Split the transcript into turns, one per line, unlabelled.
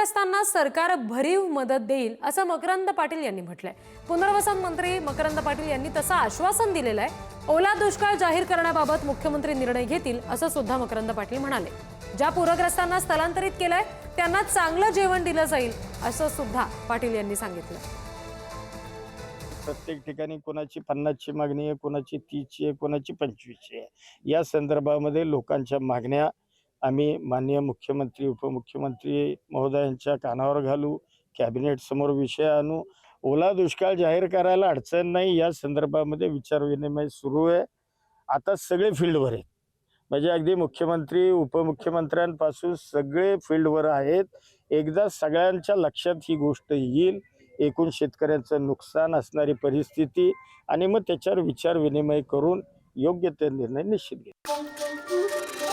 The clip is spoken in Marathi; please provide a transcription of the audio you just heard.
पूरग्रस्तांना सरकार भरीव मदत देईल असं मकरंद पाटील यांनी म्हटलंय. पुनर्वसन मंत्री मकरंद पाटील यांनी तसं आश्वासन दिलेलं आहे. ओला दुष्काळ जाहीर करण्याबाबत मुख्यमंत्री निर्णय घेतील असं सुद्धा मकरंद पाटील म्हणाले. ज्या पूरग्रस्तांना स्थलांतरित केलंय त्यांना चांगलं जेवण दिलं जाईल असं सुद्धा पाटील यांनी सांगितलं.
प्रत्येक ठिकाणी कोणाची पन्नासची मागणी आहे कोणाची तीसची आहे कोणाची पंचवीसची आहे. या संदर्भामध्ये लोकांच्या मागण्या आम्ही माननीय मुख्यमंत्री उपमुख्यमंत्री महोदयांच्या कानावर घालू कॅबिनेट समोर विषय आणू. ओला दुष्काळ जाहीर करायला अडचण नाही या संदर्भामध्ये विचारविनिमय सुरू आहे. आता सगळे फील्डवर आहेत. म्हणजे अगदी मुख्यमंत्री उपमुख्यमंत्र्यांपासून सगळे फील्डवर आहेत. एकदा सगळ्यांच्या लक्षात ही गोष्ट येईल. एकूण शेतकऱ्यांचं नुकसान असणारी परिस्थिती आणि मग त्याच्यावर विचारविनिमय करून योग्य ते निर्णय निश्चित घेईल